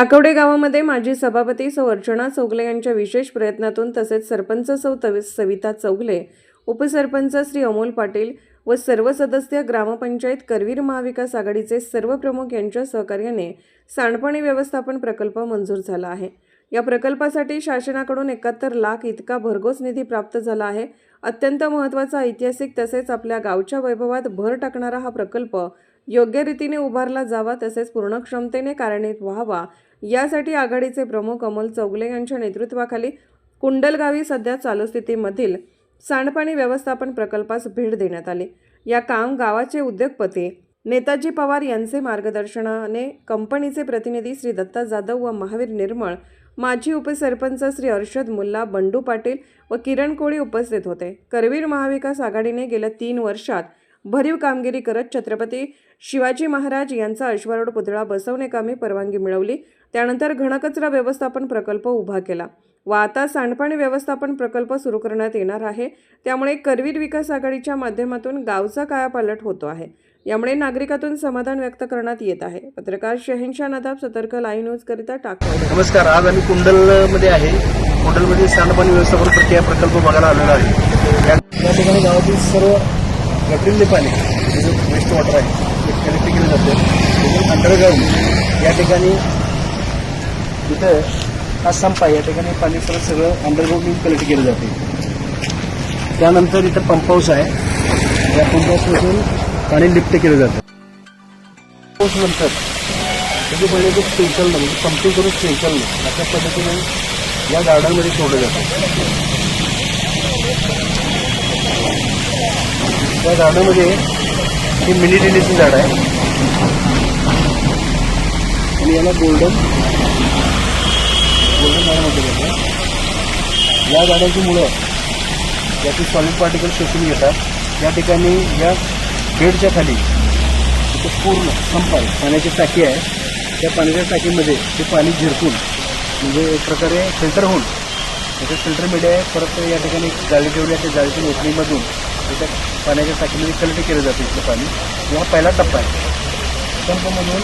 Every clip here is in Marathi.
टाकवडे गावामध्ये माजी सभापती सौ अर्चना चौगले यांच्या विशेष प्रयत्नातून तसेच सरपंच सौ तवि- सविता चौगले उपसरपंच श्री अमोल पाटील व सर्व सदस्य ग्रामपंचायत करवीर महाविकास आघाडीचे सर्व प्रमुख यांच्या सहकार्याने सांडपाणी व्यवस्थापन प्रकल्प मंजूर झाला आहे. या प्रकल्पासाठी शासनाकडून एकाहत्तर लाख इतका भरघोस निधी प्राप्त झाला आहे. अत्यंत महत्त्वाचा ऐतिहासिक तसेच आपल्या गावच्या वैभवात भर टाकणारा हा प्रकल्प योग्य रीतीने उभारला जावा तसेच पूर्ण क्षमतेने कार्यान्वित व्हावा. यासाठी आघाडीचे प्रमुख अमोल चौगले यांच्या नेतृत्वाखाली कुंडलगावी सध्या चालू स्थितीमधील सांडपाणी व्यवस्थापन प्रकल्पास भेट देण्यात आली. या काम गावाचे उद्योगपती नेताजी पवार यांचे मार्गदर्शनाने कंपनीचे प्रतिनिधी श्री दत्ता जाधव व महावीर निर्मळ माजी उपसरपंच श्री अर्षद मुल्ला बंडू पाटील व किरण कोळी उपस्थित होते. करवीर महाविकास आघाडीने गेल्या तीन वर्षात भरीव कामगिरी करत छत्रपती शिवाजी महाराज यांचा अश्वारूढ पुतळा बसवणेकामी परवानगी मिळवली. त्यानंतर घनकचरा व्यवस्थापन प्रकल्प उभा केला. व आता सांडपाणी व्यवस्थापन प्रकल्प सुरू करण्यात येणार आहे. त्यामुळे करवीर विकास आघाडीच्या माध्यमातून गावचा कायापालट होतो आहे. यामुळे नागरिकातून समाधान व्यक्त करण्यात येत आहे. पत्रकार शहेनशाह नदाब सतर्क लाईव्ह न्यूज करिता टाकवडे नमस्कार. आज आम्ही कुंडलमध्ये आहे. कुंडलमध्ये सांडपाणी व्यवस्थापन प्रक्रिया प्रकल्प बघायला आलेलो आहे. या या ठिकाणी गावातील सर्व गटरीले पाणी जे जे वेस्ट वॉटर आहे ते कलेक्ट केलं जातं. त्यातून अंडरग्राऊंड या ठिकाणी इथं हा संप आहे या ठिकाणी पाणी सर्व सगळं अंडरग्राऊंड कलेक्ट केलं जाते. त्यानंतर इथं पंप हाऊस आहे. या पंप हाऊसमधून पाणी लिफ्ट केलं जातं. पाऊस नंतर म्हणजे पहिले ते स्पेशल म्हणजे पंपिंग करून स्पेशल अशा पद्धतीने या गार्डनमध्ये सोडलं जातं. या झाडामध्ये हे मिनी लिलीचं झाड आहे. आणि याला गोल्डन गोल्डन झाड म्हटलं जातं या झाडाची मुळं याचे सॉलिड पार्टिकल शोषून घेतात. या ठिकाणी या बेडच्या खाली इथं पूर्ण संप आहे पाण्याची टाकी आहे. त्या पाण्याच्या टाकीमध्ये ते पाणी झिरकून म्हणजे एक प्रकारे फिल्टर होऊन त्याचं फिल्टर मीडिया आहे. परत या ठिकाणी जाळी ठेवली आहे. त्या जाळीच्या ओपनिंगमधून त्याच्या पाण्याच्या टाकीमध्ये कलेक्ट केलं जातं इथलं पाणी. किंवा पहिला टप्पा आहे. पंपमधून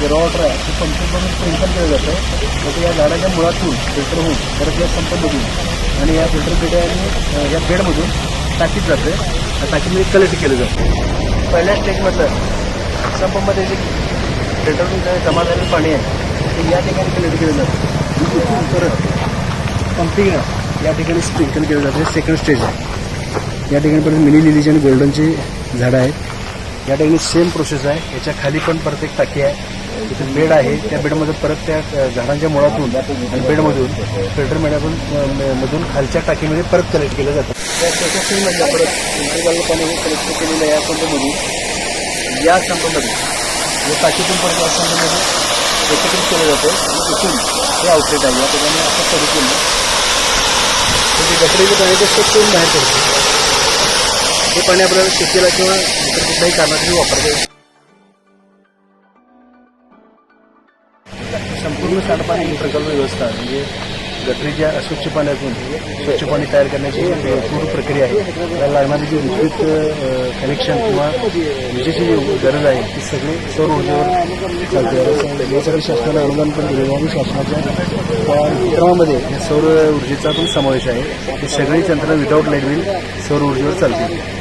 जे वॉटर आहे ते पंपमधून स्प्रिंकल केलं जातं. तर ते या झाडाच्या मुळातून फिल्टर होऊन परत या पंपमधून आणि या फिल्टर पेट्या आणि या बेडमधून टाकीत जातं. त्या टाकीमध्ये कलेक्ट केलं जातं. पहिल्या स्टेजमधलं संपमध्ये जे फिल्टरतून जे जमा झालेलं पाणी आहे ते या ठिकाणी कलेक्ट केलं जातं. परत पंपिंग या ठिकाणी स्प्रिंकल केलं जातं. सेकंड स्टेज आहे. या ठिकाणी परत मिनी लिलीची आणि गोल्डनची झाडं आहेत. या ठिकाणी सेम प्रोसेस आहे. याच्या खाली पण परत एक टाकी आहे. तिथे बेड आहे. त्या बेडमध्ये परत त्या झाडांच्या मुळातून आणि बेडमधून फिल्टर मेड्यातून मधून खालच्या टाकीमध्ये परत कलेक्ट केलं जातं. त्याच्या सेममधल्या परत फिल्टर पाणी कलेक्ट केलेलं आहे या संपमधून या संपमध्ये या टाकीतून परत या संपमध्ये एकत्रित केलं जातं. आणि तिथून हे आउटलेट आहे. या ठिकाणी असं पद्धतीनं केलं गटरीचं पाणी ते स्वच्छ बाहेर पडतं हे पाणी आपल्याला शेतीला किंवा इतर कुठल्याही कारणासाठी वापरता येईल. संपूर्ण सांडपाणी प्रकल्प व्यवस्था म्हणजे गटरीच्या अस्वच्छ पाण्यातून स्वच्छ पाणी तयार करण्याची पूर्ण प्रक्रिया आहे त्याला लागणारी जी विद्युत कनेक्शन किंवा विजेची जी गरज आहे ती सगळी सौर ऊर्जेवर चालते. यासाठी शासनाला अनुदान पण दिलेलं आणि शासनाच्या उपक्रमामध्ये सौर ऊर्जेचा पण समावेश आहे. ती सगळी यंत्रणा विदाऊट लाइट बिल सौर ऊर्जेवर चालते